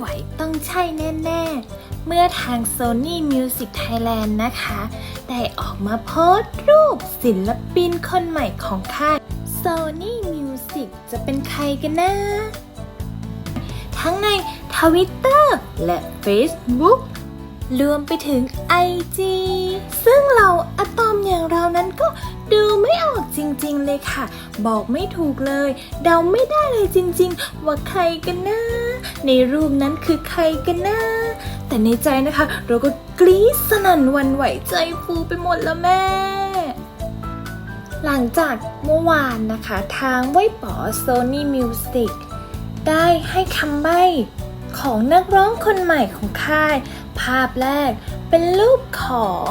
ไหวต้องใช่แน่ ๆ เมื่อทาง Sony Music Thailand นะคะ ได้ออกมาโพสต์รูปศิลปินคนใหม่ของค่าย Sony Music จะเป็นใครกันนะ ทั้งใน Twitter และ Facebook รวมไปถึง IG ซึ่งเราอะตอมอย่างเรานั้นก็ดูไม่ออกจริงๆเลยค่ะ บอกไม่ถูกเลย เดาไม่ได้เลยจริงๆ ว่าใครกันนะ ในรูปนั้นคือใครกันนะ แต่ในใจนะคะ เราก็กรี๊ดสนั่นวันไหวใจฟูไปหมดแล้วแม่ หลังจากเมื่อวานนะคะทางไว้ป๋อ Sony Music ได้ให้คำใบ้ของนักร้องคนใหม่ของค่าย ภาพแรกเป็นรูปของ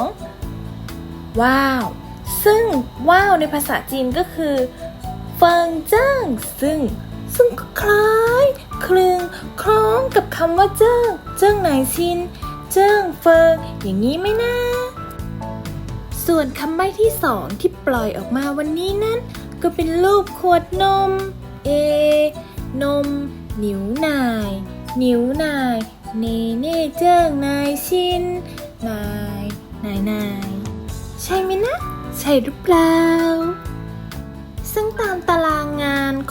ว้าว ซึ่งว้าวในภาษาจีนก็คือ เฟิงเจิ้งซึ่ง ซึ่งก็คล้ายคลึงคล้องกับคำว่าเจิ้ง เจิ้งไหนชิน เจิ้งเฟิงอย่างนี้ไหมนะ ส่วนคำใบ้ที่สองที่ปล่อยออกมาวันนี้นั้น ก็เป็นรูปขวดนม เอ นม นิ้วนาย นิ้วนาย เนเน่เจิ้งนายชิน นาย นายนาย ใช่ไหมนะ ใช่หรือเปล่า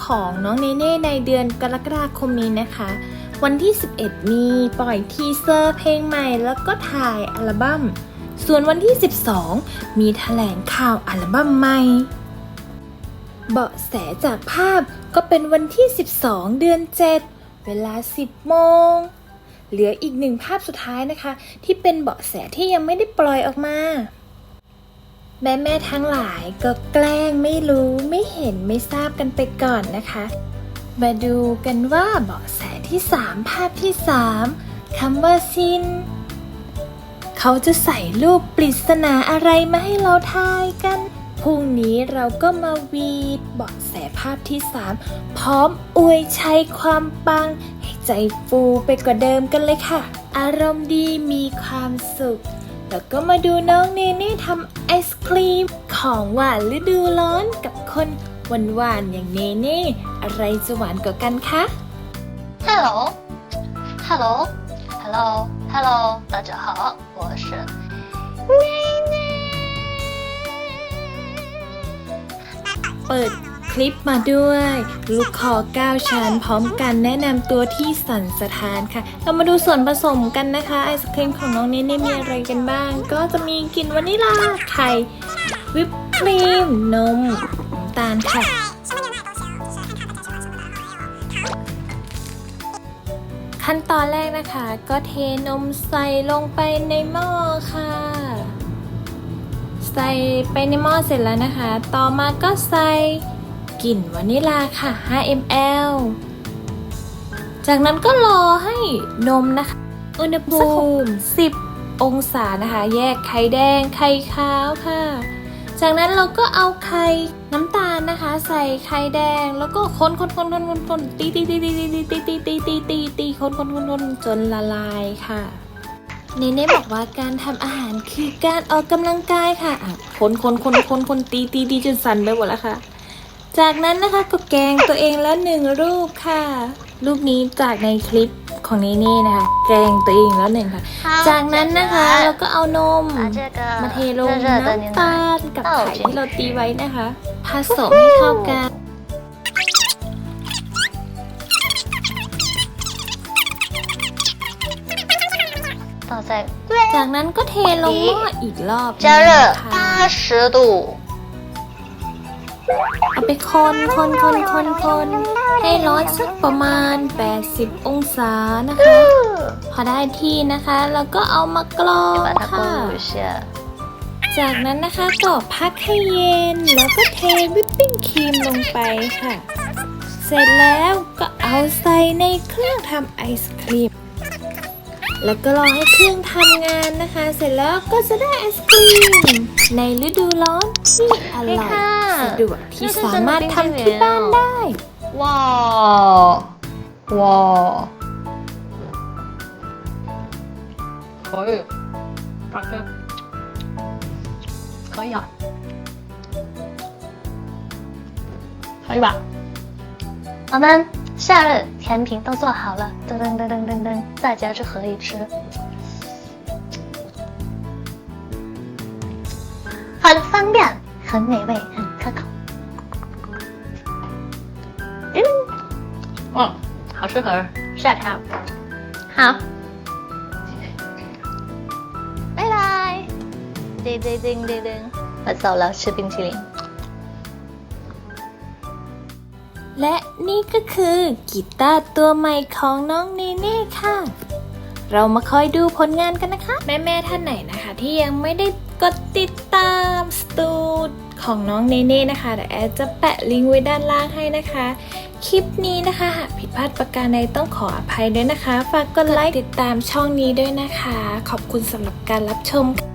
ของน้องเนเน่ในเดือนกรกฎาคมนี้นะคะ วันที่ 11 มีปล่อยทีเซอร์เพลงใหม่แล้วก็ถ่ายอัลบั้ม ส่วนวันที่ 12 มีแถลงข่าวอัลบั้มใหม่ เบาะแสจากภาพก็เป็นวันที่ 12 เดือน 7 เวลา 10 โมง เหลืออีกหนึ่งภาพสุดท้ายนะคะ ที่เป็นเบาะแสที่ยังไม่ได้ปล่อยออกมา แม่แม่ทั้งหลายก็แกล้งไม่รู้ไม่เห็นไม่ทราบกันไปก่อนนะคะ มาดูกันว่าเบาะแสที่ 3 ภาพที่ 3คำว่าซิน เขาจะใส่รูปปริศนาอะไรมาให้เราทายกัน พรุ่งนี้เราก็มาวีดเบาะแสภาพที่ 3 พร้อมอวยชัยความปัง ให้ใจฟูไปกว่าเดิมกันเลยค่ะ อารมณ์ดีมีความสุข แล้วก็มาดูน้องเนเน่ทำไอศครีม ของหวานฤดูร้อนกับคนหวานๆอย่างเนเน่อะไรจะหวานกว่ากันคะ Hello, Hello, Hello, Hello，大家好，我是妮妮。 เปิดค ลิปมาด้วย ลูกคอ9ชั้น พร้อมกันแนะนำตัวที่สันสถานค่ะ เรามาดูส่วนผสมกันนะคะ ไอศครีมของน้องเนเน่มีอะไรกันบ้าง ก็จะมีกลิ่นวานิลา ไข่ วิปครีม นมน้ำตาลค่ะขั้นตอนแรกนะคะ ก็เทนมใส่ลงไปในหม้อค่ะ ใส่ไปในหม้อเสร็จแล้วนะคะ ต่อมาก็ใส่ กลิ่นวานิลาค่ะ 5 ml จากนั้นก็รอให้นมนะคะ อุณหภูมิ 10 องศานะคะ แยกไข่แดงไข่ขาวค่ะ จากนั้นเราก็เอาไข่น้ำตาลนะคะ ใส่ไข่แดงแล้วก็คนคนคนคนคนคนตีตีตีตีตีตีตีตีตีตีตีคนคนคนคนจนละลายค่ะเนเน่บอกว่าการทำอาหารคือการออกกำลังกายค่ะอะคนคนคนคนคนตีตีตีจนสั่นไปหมดแล้วค่ะ จากนั้นนะคะก็แกงตัวเองแล้วหนึ่งรูปค่ะ รูปนี้จากในคลิปของเนเน่นะคะ แกงตัวเองแล้วหนึ่งค่ะ จากนั้นนะคะเราก็เอานมมาเทลงน้ำตาลกับไข่ที่เราตีไว้นะคะ ผสมให้เข้ากัน จากนั้นก็เทลงหม้ออีกรอบ加热เริ่度 เอาไปคนคนคนคนคนให้ร้อนสักประมาณ 80 องศานะคะ พอได้ที่นะคะแล้วก็เอามากรองค่ะ จากนั้นนะคะก็พักให้เย็น แล้วก็เทวิปปิ้งครีมลงไปค่ะ เสร็จแล้วก็เอาใส่ในเครื่องทำไอศครีมแล้วก็รอให้เครื่องทำงานนะคะ เสร็จแล้วก็จะได้ไอศครีมในฤดูร้อนที่อร่อย ดวกที่สามารถทำที่บ้านได้ 哇哇，可以，感觉可以啊，可以吧？我们 夏日甜品都做好了，噔噔噔噔噔噔，大家这可以吃。很方便，很美味，很可口。 嗯，哦，好适合夏天。好，拜拜。叮叮叮叮叮，我走了，吃冰淇淋。 และนี่ก็คือกีตาร์ตัวใหม่ของน้องเนเน่ค่ะ เรามาคอยดูผลงานกันนะคะ แม่ๆท่านไหนนะคะ ที่ยังไม่ได้กดติดตามสตูด ของน้องเนเน่นะคะเดี๋ยวแอดจะแปะลิงก์ไว้ด้านล่างให้นะคะ คลิปนี้นะคะหากผิดพลาดประการใดต้องขออภัยด้วยนะคะ ฝากกดไลค์ติดตามช่องนี้ด้วยนะคะ ขอบคุณสำหรับการรับชมค่ะ